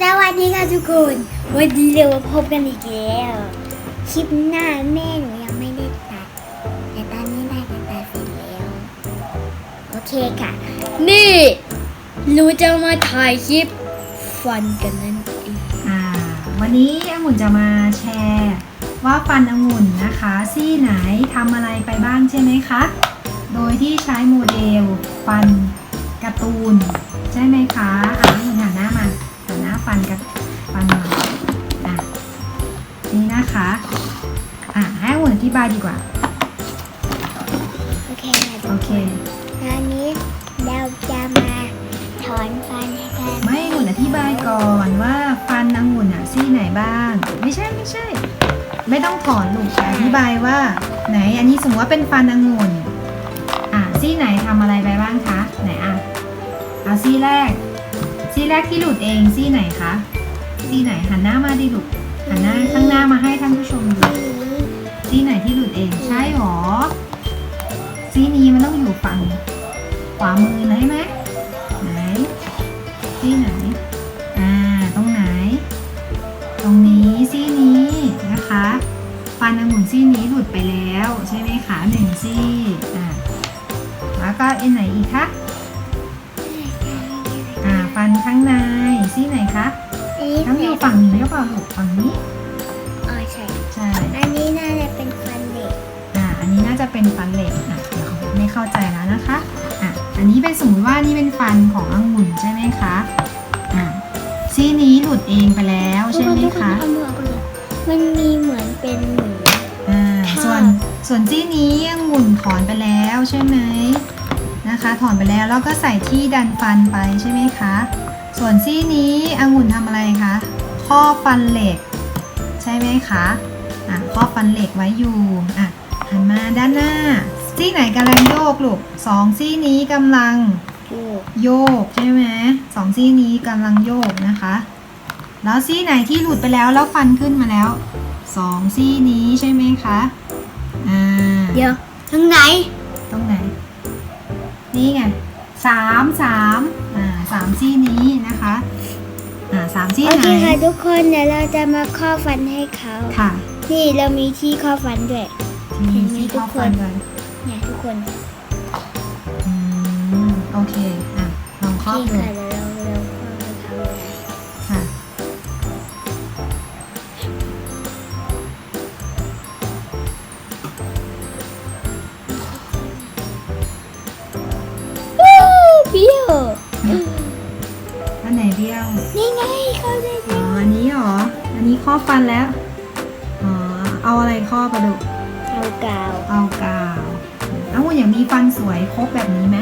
สวัสดีค่ะทุกคน วันนี้เราพบกันอีกแล้ว คลิปหน้าแม่หนูยังไม่ได้ตัด แต่ตอนนี้ได้ตัดเสร็จแล้ว โอเคค่ะ นี่หนูจะมาถ่ายคลิปฟันกันนั่นเองอ่า วันนี้องุ่นจะมาแชร์ว่าฟันองุ่นนะคะ ซี่ไหนทำอะไรไปบ้างใช่ไหมคะ โดยที่ใช้โมเดล ฟันการ์ตูน ใช่ไหมคะอ่าองุ่นหันหน้ามา นหน้าฟันกับฟันมาอะนี่นะคะอะให้องุ่นอธิบายดีกว่า โอเคค่ะทุโอกเคคนตอนนี้เราจะมาถอนฟันให้กันไม่องุ่นอธิบายก่อนว่าฟันองุ่นอะซี่ไหนบ้าง ไม่ใช่ไม่ใช่ ไม่ต้องถอนลูกแต่อธิบายว่า ไหนอันนี้สมมติว่าเป็นฟันองุ่นอะซี่ไหนทำอะไรไปบ้างคะไหนอะเอาซี่แรก ซี่แรกที่หลุดเองซี่ไหนคะซี่ไหนหันหน้ามาดิลูกหันหน้าข้างหน้ามาให้ท่านผู้ชมดูซี่ไหนที่หลุดเองใช่หรอซี่นี้มันต้องอยู่ฝั่งขวามือนะใช่ไหมไหนซี่ไหนอ่าตรงไหน ตรงนี้ซี่นี้นะคะฟันองุ่นซี่นี้หลุดไปแล้วใช่ไหมคะหนึ่งซี่อ่าแล้วก็อันไหนอีกคะ ฟันข้างในซี่ไหนคะอันนี้ต้องอยู่ฝั่งนี้หรือเปล่าลูกฝั่งนี้อ๋อใช่ใช่อันนี้น่าจะเป็นฟันเด็กอ่าอันนี้น่าจะเป็นฟันเหล็กอะเดี๋ยวไม่เข้าใจแล้วนะคะอะอันนี้เป็นสมมติว่านี่เป็นฟันขององุ่นใช่ไหมคะอ่าซี่นี้หลุดเองไปแล้วใช่ไหมทุกนคะเอามือออกเลยมันมีเหมือนเป็นหมูอ่าค่ะส่วนส่วนซี่นี้องุ่นถอนไปแล้วใช่ไหม นะคะ ถอนไปแล้วแล้วก็ใส่ที่ดันฟันไปใช่ไหมคะ ส่วนซี่นี้องุ่นทำอะไรคะครอบฟันเหล็ก ใช่ไหมคะอะครอบฟันเหล็กไว้อยู่อะหันมาด้านหน้า ซี่ไหนกำลังโยกลูกสองซี่นี้กำลังลูกโยกใช่ไหมสองซี่นี้กำลังโยกนะคะ แล้วซี่ไหนที่หลุดไปแล้วแล้วฟันขึ้นมาแล้วสองซี่นี้ใช่ไหมคะอ่าเดี๋ยวทางไหน ตรงไหน นี่ไงสามสามอ่าสามซี่นี้นะคะอ่าสามซี่โอไหนเคค่ะทุกคนเดี๋ยวเราจะมาข้อฟันให้เขาค่ะนี่เรามีที่ข้อฟันด้วย เห็นไหมซี่ทุกข้อคนฟันกันเนี่ยทุกคนอืมโอเคอะลองครอบนี่ดู ค่ะเดี๋ยวเราเรา นเบี้ยวนี่ไงเขาเลยอ๋ออันนี้เหรอ อันนี้ครอบฟันแล้ว อ๋อ เอาอะไรครอบอะลูกเอากาว เอากาวเอ้าอย่างมีฟันสวยครบแบบนี้ไหม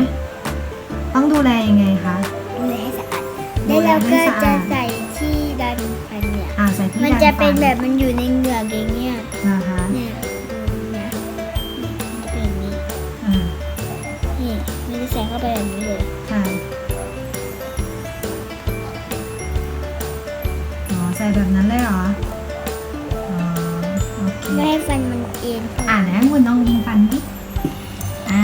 ต้องดูแลยังไงคะดูแลให้สะอาดดูแล้วแลเราให้ก็สะอาดจะใส่ที่ดันฟันเนี่ย อ่าใส่ที่มันดันจะเป็นฟัแบบมันอยู่ในเหงือกอย่างเงี้ยนะ ใส่แบบนั้นเลยเหรออ๋อโอเคไม่ให้ฟันมันเอ็นอ่าแล้วองุ่นลองยิงฟันดิอ่า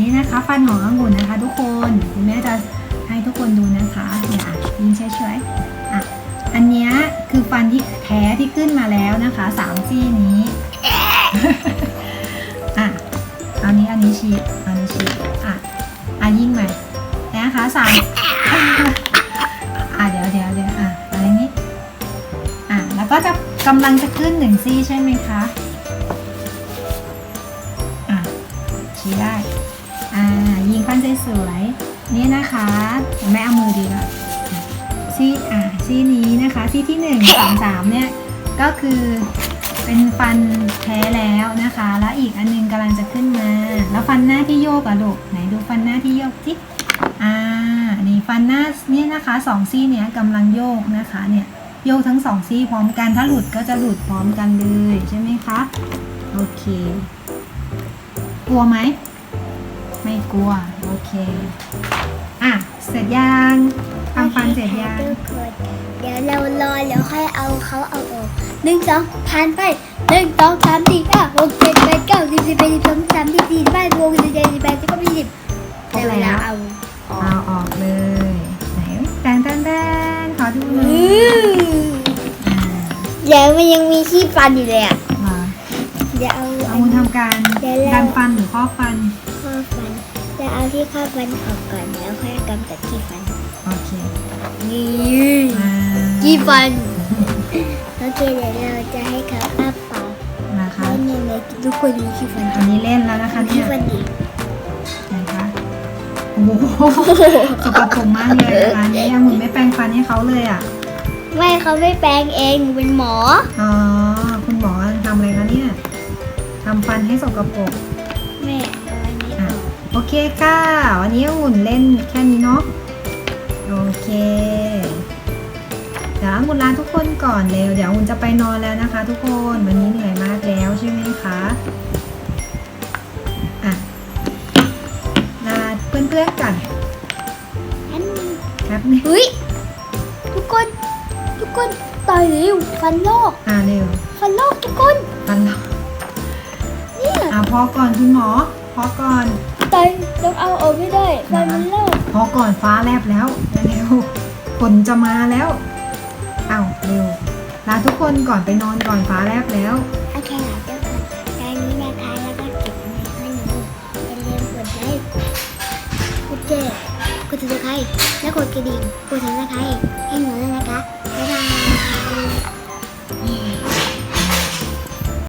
นี่นะคะฟันขององุ่นนะคะ ทุกคนคุณแม่จะให้ทุกคนดูนะคะเนี่ยอะยิงเฉยๆอะอันเนี้ยคือฟันที่แท้ที่ขึ้นมาแล้วนะคะสามซี่นี้อะเอานี้อันนี้ชี้อันนี้ชี้อะอะยิงใหม่นะคะสาม ก็จะกำลังจะขึ้นหนึ่งซี่ใช่ไหมคะ อะ ชี้ได้ อ่า ยิงฟันสวยๆนี่นะคะแม่เอามือดีละอะซี่อะซี่นี้นะคะ ซี่ที่หนึ่งสองสามเนี่ย ก็คือเป็นฟันแท้แล้วนะคะ แล้วอีกอันนึงกำลังจะขึ้นมา แล้วฟันหน้าที่โยกอะลูกไหนดูฟันหน้าที่โยกสิอ่า นี่ฟันหน้าเนี่ยนะคะสองซี่เนี้ยกำลังโยกนะคะเนี่ย โยกทั้งสองซี่พร้อมกัน ถ้าหลุดก็จะหลุดพร้อมกันเลยใช่ไหมคะ โอเค กลัวไหม ไม่กลัว โอเค อะ เสร็จยังทำฟันเสร็จยังเดี๋ยวเรารอแล้วค่อยเอาเขาเอาออกหนึ่งสองผ่านไปหนึ่งสองสามสี่ห้าหกเจ็ดแปดเก้าสิบสิบเอ็ดสิบสองสิบสามสิบสี่สิบห้าสิบหกสิบเจ็ดสิบแปดสิบเก้ายี่สิบแต่เวลาเอา ดี๋ยวมันยังมีขี้ฟันอยู่เลยอะเหรอเดี๋ยวเอาเอาคุณทำการเดี๋ยวเรา ดันฟันหรือข้อฟัน ข้อฟันจะเอาที่ข้อฟันออกก่อนแล้วค่อยกำจัดขี้ฟัน โอเคนี่อ่าขี้ฟัน โอเคเดี๋ยวเราจะให้เขาอ้าปากนะคะให้เนี่ยเลยทุกคนมีขี้ฟันอันนี้เล่นแล้วนะคะเนี่ขี้ย ฟันดิไหนคะโอ้โหสกปรกมากเลยนะคะนี่ยังหุ่นไม่แปรงฟันให้เขาเลยอะ ไม่เขาไม่แปลงเองหนูเป็นหมอ อ๋อ คุณหมอทำอะไรคะเนี่ยทำฟันให้สกปรกแม่เอาอันนี้ออกโอเคค่ะ วันนี้หุ่นเล่นแค่นี้เนาะ โอเค เดี๋ยวองุ่นลาทุกคนก่อนเร็ว เดี๋ยวองุ่นจะไปนอนแล้วนะคะ ทุกคน วันนี้เหนื่อยมากแล้วใช่ไหมคะ อะลาเพื่อนๆก่อนอันนี้แป๊บนึง เฮ้ยทุกคน ทุกคนตายเร็วฟันลอกอ่าเร็วฟันลอกทุกคนฟันเราเนี่ยอ่าพอก่อนคุณหมอพอก่อนตายต้องเอาออกไม่ได้ฟันมันลอกพอก่อนฟ้าแลบแล้วเร็วฝนจะมาแล้วเอาวเร็วลาทุกคนก่อนไปนอนก่อนฟ้าแลบแล้วโอเคค่ะทุกคนตอนนี้นะคะแล้วก็เก็บไว้ให้หนูอย่าลืมกดไลค์กดแชร์กดติดตามแล้วกดกระดิ่งกดติดตามให้หนูด้วยนะคะบ๊ายบาย